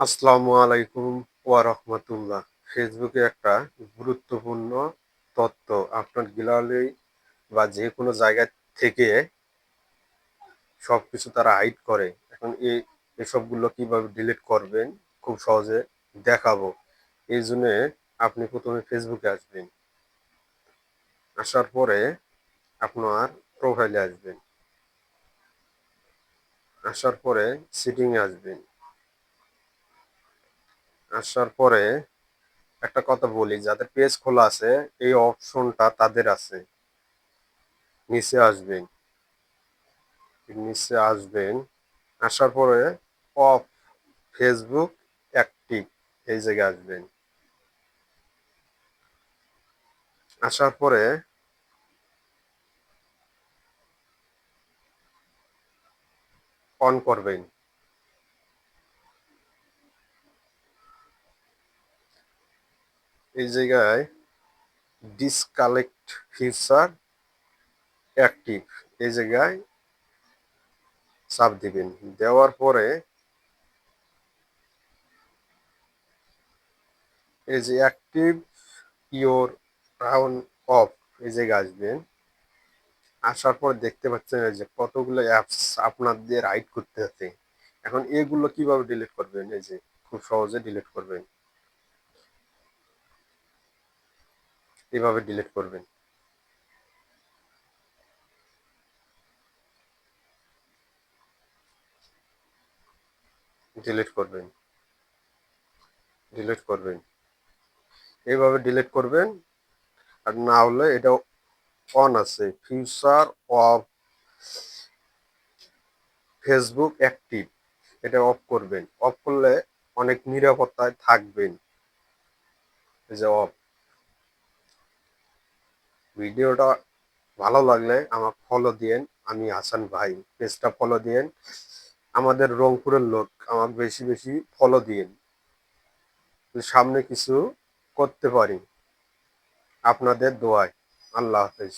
আসসালামু আলাইকুম ওয়া রাহমাতুল্লাহ। ফেসবুকে একটা গুরুত্বপূর্ণ তথ্য আপনার গ্যালারি বা যে কোনো জায়গা থেকে সবকিছু তারা হাইড করে। এখন এই এসবগুলো কীভাবে ডিলিট করবেন খুব সহজে দেখাবো। এই জন্য আপনি প্রথমে ফেসবুকে আসবেন। আসার পরে আপনার প্রোফাইলে আসবেন। আসার পরে সিটিংয়ে আসবেন। আসার পরে একটা কথা বলি, যাদের পেজ খোলা আছে, এই অপশনটা তাদের আছে। নিচে আসবেন। নিচে আসবেন, আসার পরে অফ ফেসবুক অ্যাক্টিভ এই জায়গায় আসবেন। আসার পরে অন করবেন। এই জায়গায় ডিসকালেক্ট ফিচার অ্যাক্টিভ এই জায়গায় চাপ দিবেন। দেওয়ার পরে এই যে অ্যাক্টিভ ইওর রাউন্ড অফ এই জায়গায় আসবেন। আসার পর দেখতে পাচ্ছেন যে কতগুলো অ্যাপস আপনাদের রাইড করতে আছে এখন এগুলো কীভাবে ডিলিট করবেন? এই যে খুব সহজে ডিলিট করবেন। এভাবে ডিলিট করবেন। ডিলিট করবেন। ডিলিট করবেন। এইভাবে ডিলিট করবেন। আর না হলে এটা অন আছে। ফিউচার অফ ফেসবুক অ্যাক্টিভ এটা অফ করবেন। অফ করলে অনেক নিরাপত্তায় থাকবেন। যে অফ ভিডিওটা ভালো লাগলে আমার ফলো দিয়েন। আমি হাসান ভাই পেজটা ফলো দিয়েন। আমাদের রংপুরের লোক আমাকে বেশি বেশি ফলো দিয়েন। সামনে কিছু করতে পারি। আপনাদের দোয়ায়। আল্লাহ হাফেজ।